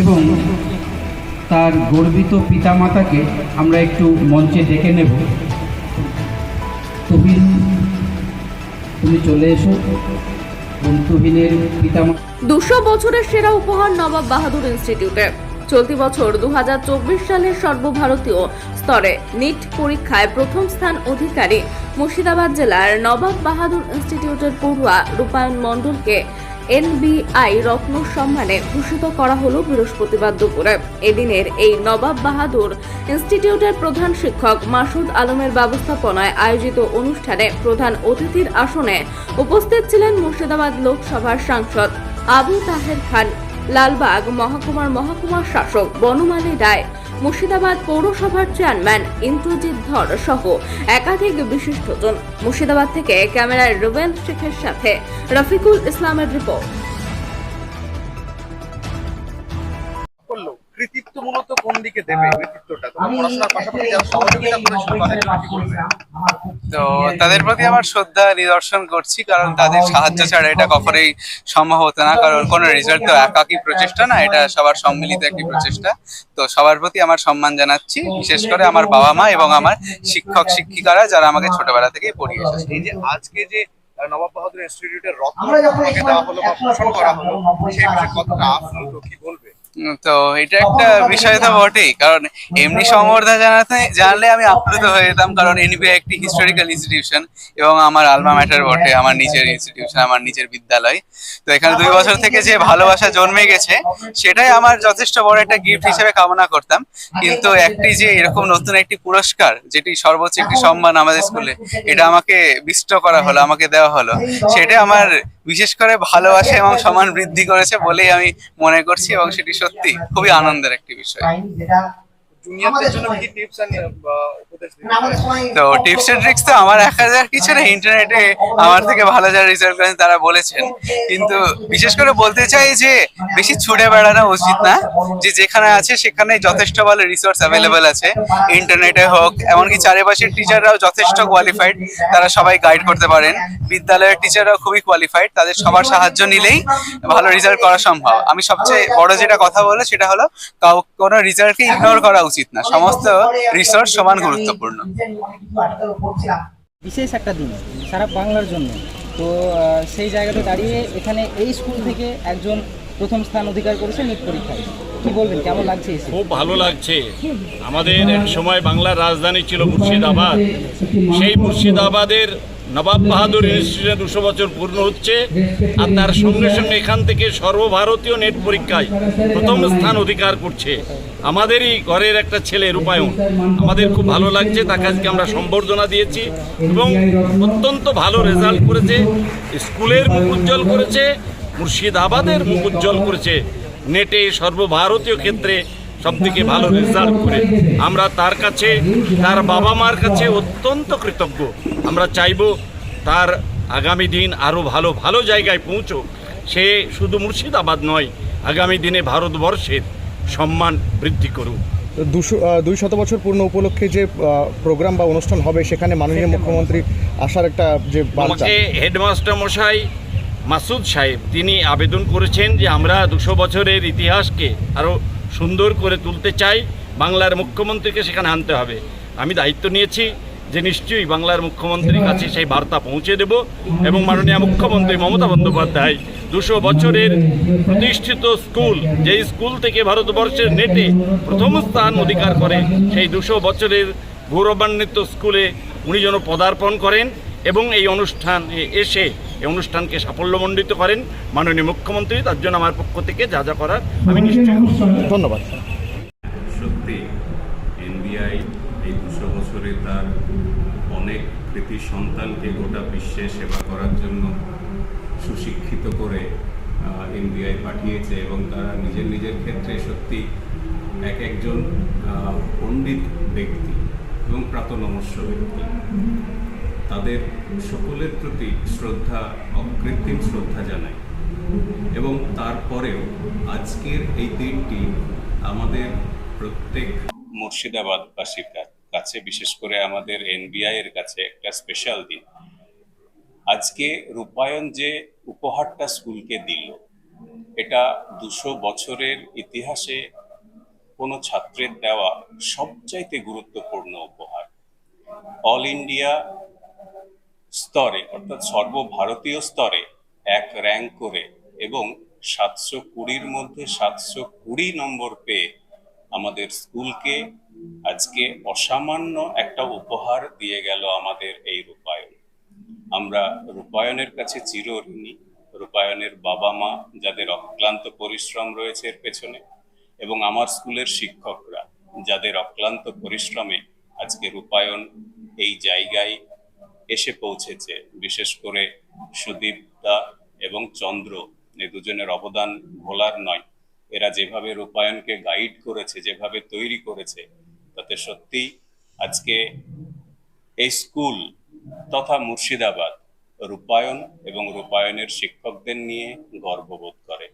এবং তার গর্বিত পিতামাতাকে আমরা একটু মঞ্চে ডেকে নেব। তুহিন, তুমি চলে এসো। তুহিনের পিতামাতা দুশো বছরের সেরা উপহার নবাব বাহাদুর ইনস্টিটিউটে। চলতি বছর দু হাজার চব্বিশ সালের সর্বভারতীয় স্তরে নিট পরীক্ষায় প্রথম স্থান অধিকারী মুর্শিদাবাদ জেলার নবাব বাহাদুর ইনস্টিটিউটের পড়ুয়া রূপায়ণ মণ্ডলকে এনবিআই রত্ন সম্মানে ভূষিত করা হলো বৃহস্পতিবার দুপুরে। এদিনের এই নবাব বাহাদুর ইনস্টিটিউটের প্রধান শিক্ষক মাসুদ আলমের ব্যবস্থাপনায় আয়োজিত অনুষ্ঠানে প্রধান অতিথির আসনে উপস্থিত ছিলেন মুর্শিদাবাদ লোকসভার সাংসদ আবু তাহের খান, লালবাগ মহকুমার মহকুমার শাসক বনমালী রায় মুর্শিদাবাদ পৌরসভার চেয়ারম্যান ইন্দ্রজিৎ ধর সহ একাধিক বিশিষ্টজন মুর্শিদাবাদ থেকে ক্যামেরায় রুবেন শেখের সাথে রফিকুল ইসলামের রিপোর্ট। কৃতিত্ব মূলত কোন দিকে দেবে? কৃতিত্বটা? পড়াশোনার পাশাপাশি যারা সহযোগিতা করেছিল, তাদের তো তাদের প্রতি আমার শ্রদ্ধা নিদর্শন করছি কারণ তাদের সাহায্য ছাড়া এটা কখনোই সম্ভব হতো না কারণ কোনো রেজাল্ট তো একাকী প্রচেষ্টা না এটা সবার সম্মিলিত একটি প্রচেষ্টা। তো সবার প্রতি আমার সম্মান জানাচ্ছি বিশেষ করে আমার বাবা মা এবং আমার শিক্ষক শিক্ষিকারা যারা আমাকে ছোটবেলা থেকেই পড়িয়ে এসেছে। এই যে আজকে যে নবাব বাহাদুর ইনস্টিটিউটের রত্ন দেওয়া হলো বা পোষণ করা হলো সেই বিষয়ে কতটা আপ্লুত কি বলবে? তো এটা একটা বিষয় তো বটেই কারণ এমনি সম্বর্ধনা জানাতে জানলে আমি আপ্লুত হয়ে যেতাম কারণ এনবিআই একটি হিস্টোরিক্যাল ইনস্টিটিউশন এবং আমার আলমা ম্যাটার বটে আমার নিজের ইনস্টিটিউশন আমার নিজের বিদ্যালয়। তো এখানে দুই বছর থেকে যে ভালোবাসা জন্মে গেছে সেটাই আমার যথেষ্ট বড় একটা গিফট হিসেবে কামনা করতাম। কিন্তু একটি যে এরকম নতুন একটি পুরস্কার যেটি সর্বোচ্চ একটি সম্মান আমাদের স্কুলে এটা আমাকে বিষ্ট করা হলো আমাকে দেওয়া হলো সেটা আমার বিশেষ করে ভালোবাসা এবং সমান বৃদ্ধি করেছে বলেই আমি মনে করছি এবং সেটি সত্যি খুবই আনন্দের একটি বিষয়। জুনিয়রদের জন্য কি টিপস এন্ড উপদেশ তো টিপস এন্ড ট্রিক্স তো আমার একা যার কিছু না ইন্টারনেটে আমার থেকে ভালো যারা করেন তারা বলেছেন। কিন্তু বিশেষ করে বলতে চাই যে বেশি ছুটে বেড়ানো উচিত না। যে যেখানে আছে সেখানে যথেষ্ট ভালো রিসোর্স অ্যাভেলেবেল আছে। ইন্টারনেটে হোক এমনকি চারিপাশের টিচাররাও যথেষ্ট কোয়ালিফাইড তারা সবাই গাইড করতে পারেন। বিদ্যালয়ের টিচাররাও খুবই কোয়ালিফাইড তাদের সবার সাহায্য নিলেই ভালো রেজাল্ট করা সম্ভব। আমি সবচেয়ে বড় যেটা কথা বলে সেটা হলো কাউ কোনো রেজাল্টকে ইগনোর করা উচিত না। সমস্ত রিসোর্স সমান গুরুত্বপূর্ণ। বিশেষ একটা দিন সারা বাংলার জন্য। তো সেই জায়গাতে দাঁড়িয়ে এখানে এই স্কুল থেকে একজন প্রথম স্থান অধিকার করেছে নিট পরীক্ষায়। কি বলবেন? কেমন লাগছে খুব ভালো লাগছে। আমাদের এক সময় বাংলার রাজধানী ছিল মুর্শিদাবাদ। সেই মুর্শিদাবাদের নবাব বাহাদুর ইনস্টিটিউশনে দুশো বছর পূর্ণ হচ্ছে আর তার সঙ্গে সঙ্গে এখান থেকে সর্বভারতীয় নেট পরীক্ষায় প্রথম স্থান অধিকার করছে। আমাদেরই ঘরের একটা ছেলে, রূপায়ণ। আমাদের খুব ভালো লাগছে, তাকে আজকে আমরা সম্বর্ধনা দিয়েছি এবং অত্যন্ত ভালো রেজাল্ট করেছে, স্কুলের মুখ উজ্জ্বল করেছে, মুর্শিদাবাদের মুখ উজ্জ্বল করেছে, নেটে সর্বভারতীয় ক্ষেত্রে সব থেকে ভালো রেজাল্ট করে। আমরা তার কাছে তার বাবা মার কাছে অত্যন্ত কৃতজ্ঞ। আমরা চাইব তার আগামী দিন আরও ভালো ভালো জায়গায় পৌঁছুক। সে শুধু মুর্শিদাবাদ নয় আগামী দিনে ভারতবর্ষের সম্মান বৃদ্ধি করুক। দুশো দুই শত বছর পূর্ণ উপলক্ষে যে প্রোগ্রাম বা অনুষ্ঠান হবে সেখানে মাননীয় মুখ্যমন্ত্রী আসার একটা যে আমাকে হেডমাস্টার মশাই মাসুদ সাহেব তিনি আবেদন করেছেন যে আমরা দুশো বছরের ইতিহাসকে আরও সুন্দর করে তুলতে চাই, বাংলার মুখ্যমন্ত্রীকে সেখানে আনতে হবে। আমি দায়িত্ব নিয়েছি যে নিশ্চয়ই বাংলার মুখ্যমন্ত্রীর কাছে সেই বার্তা পৌঁছে দেব এবং মাননীয় মুখ্যমন্ত্রী মমতা বন্দ্যোপাধ্যায় দুশো বছরের প্রতিষ্ঠিত স্কুল, যেই স্কুল থেকে ভারতবর্ষের নেটে প্রথম স্থান অধিকার করে, সেই দুশো বছরের গৌরবান্বিত স্কুলে উনি যেন পদার্পণ করেন এবং এই অনুষ্ঠানে এসে এই অনুষ্ঠানকে সাফল্যমণ্ডিত করেন মাননীয় মুখ্যমন্ত্রী তার জন্য আমার পক্ষ থেকে যা যা করার আমি নিশ্চয়ই ধন্যবাদ। সত্যি এনবিআই এই দুশো বছরে তার অনেক কৃতি সন্তানকে গোটা বিশ্বে সেবা করার জন্য সুশিক্ষিত করে এনবিআই পাঠিয়েছে এবং তারা নিজের নিজের ক্ষেত্রে সত্যি এক একজন পণ্ডিত ব্যক্তি এবং প্রাতনমস্য ব্যক্তি। তাদের সকলের প্রতি শ্রদ্ধা, অকৃত্রিম শ্রদ্ধা জানাই। এবং তারপরেও আজকের এই দিনটি আমাদের প্রত্যেক মুর্শিদাবাদবাসীর কাছে, বিশেষ করে আমাদের এনবিআই এর কাছে একটা স্পেশাল দিন। আজকে রূপায়ণ যে উপহারটা স্কুলকে দিল, এটা দুশো বছরের ইতিহাসে কোনো ছাত্রের দেওয়া সবচাইতে গুরুত্বপূর্ণ উপহার। অল ইন্ডিয়া স্তরে, অর্থাৎ সর্বভারতীয় স্তরে এক র্যাঙ্ক করে এবং সাতশো কুড়ির মধ্যে সাতশো কুড়ি নম্বর পেয়ে আমাদের স্কুলকে আজকে অসামান্য একটা উপহার দিয়ে গেল আমাদের এই রূপায়ণ। আমরা রূপায়ণের কাছে চিরঋণী রূপায়ণের বাবা মা যাদের অক্লান্ত পরিশ্রম রয়েছে এর পেছনে এবং আমার স্কুলের শিক্ষকরা যাদের অক্লান্ত পরিশ্রমে আজকে রূপায়ণ এই জায়গায় এসে পৌঁছেছে। বিশেষ করে সুদীপ দা এবং চন্দ্র। এই দুজনের অবদান ভোলার নয়। এরা যেভাবে রূপায়ণকে গাইড করেছে, যেভাবে তৈরি করেছে, তাতে সত্যি আজকে এই স্কুল তথা মুর্শিদাবাদ রূপায়ণ এবং রূপায়ণের শিক্ষকদের নিয়ে গর্ববোধ করে।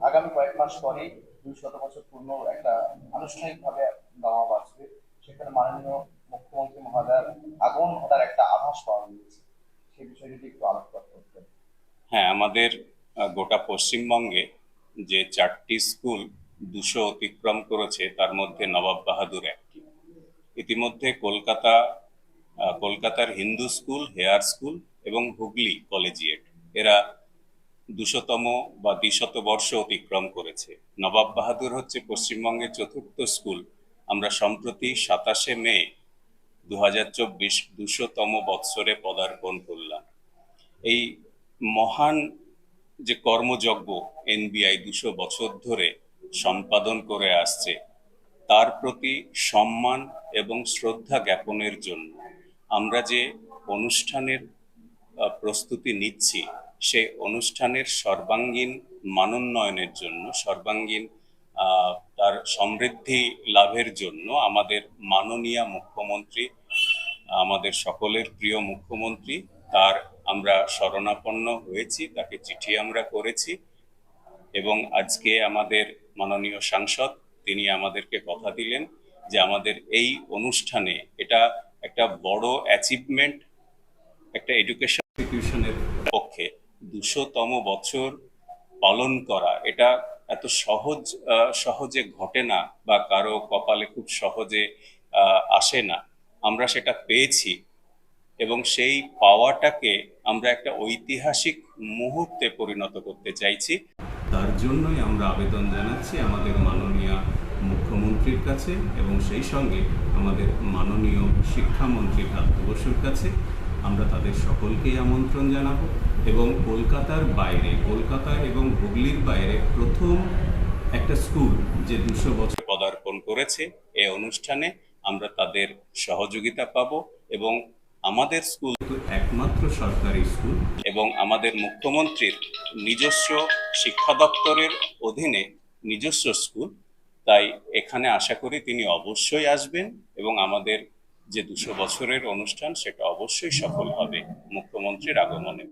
আগামী কয়েক মাস পরেই দুই শত বছর পূর্ণ একটা আনুষ্ঠানিকভাবে গাওয়া বাঁচবে সেখানে মাননীয় মুখ্যমন্ত্রী মহোদয়ের আগমন ঘটার একটা আভাস পাওয়া গিয়েছে সেই বিষয়ে যদি একটু আলোকপাত করতেন হ্যাঁ আমাদের গোটা পশ্চিমবঙ্গে যে চারটি স্কুল দুশো অতিক্রম করেছে, তার মধ্যে নবাব বাহাদুর একটি। ইতিমধ্যে কলকাতা কলকাতার হিন্দু স্কুল, হেয়ার স্কুল এবং হুগলি কলেজিয়েট, এরা দুশোতম বা দ্বিশত বর্ষ অতিক্রম করেছে। নবাব বাহাদুর হচ্ছে পশ্চিমবঙ্গের চতুর্থ স্কুল। আমরা সম্প্রতি সাতাশে মে দু হাজার চব্বিশ দুশোতম বৎসরে পদার্পণ করলাম। এই মহান যে কর্মযজ্ঞ এনবিআই দুশো বছর ধরে সম্পাদন করে আসছে, তার প্রতি সম্মান এবং শ্রদ্ধা জ্ঞাপনের জন্য আমরা যে অনুষ্ঠানের প্রস্তুতি নিচ্ছি, সেই অনুষ্ঠানের সর্বাঙ্গীন মানোন্নয়নের জন্য, সর্বাঙ্গীন তার সমৃদ্ধি লাভের জন্য আমাদের মাননীয় মুখ্যমন্ত্রী, আমাদের সকলের প্রিয় মুখ্যমন্ত্রী, তার আমরা শরণাপন্ন হয়েছি, তাকে চিঠি আমরা করেছি এবং আজকে আমাদের মাননীয় সাংসদ, তিনি আমাদেরকে কথা দিলেন যে আমাদের এই অনুষ্ঠানে এটা একটা বড় অ্যাচিভমেন্ট একটা এডুকেশন ইনস্টিটিউশনের পক্ষে দুশোতম বছর পালন করা। এটা এত সহজ সহজে ঘটে না বা কারও কপালে খুব সহজে আসে না। আমরা সেটা পেয়েছি। এবং সেই পাওয়াটাকে আমরা একটা ঐতিহাসিক মুহূর্তে পরিণত করতে চাইছি। তার জন্যই আমরা আবেদন জানাচ্ছি আমাদের মাননীয় মুখ্যমন্ত্রীর কাছে এবং সেই সঙ্গে আমাদের মাননীয় শিক্ষামন্ত্রী ভ্রাত্য বসুর কাছে আমরা তাদের সকলকেই আমন্ত্রণ জানাব এবং কলকাতার বাইরে কলকাতা এবং হুগলির বাইরে প্রথম একটা স্কুল যে দুশো বছর পদার্পণ করেছে এই অনুষ্ঠানে আমরা তাদের সহযোগিতা পাব এবং আমাদের স্কুল একমাত্র সরকারি স্কুল। এবং আমাদের মুখ্যমন্ত্রীর নিজস্ব শিক্ষা দপ্তরের অধীনে নিজস্ব স্কুল। তাই এখানে আশা করি তিনি অবশ্যই আসবেন এবং আমাদের যে দুশো বছরের অনুষ্ঠান সেটা অবশ্যই সফল হবে মুখ্যমন্ত্রীর আগমনে।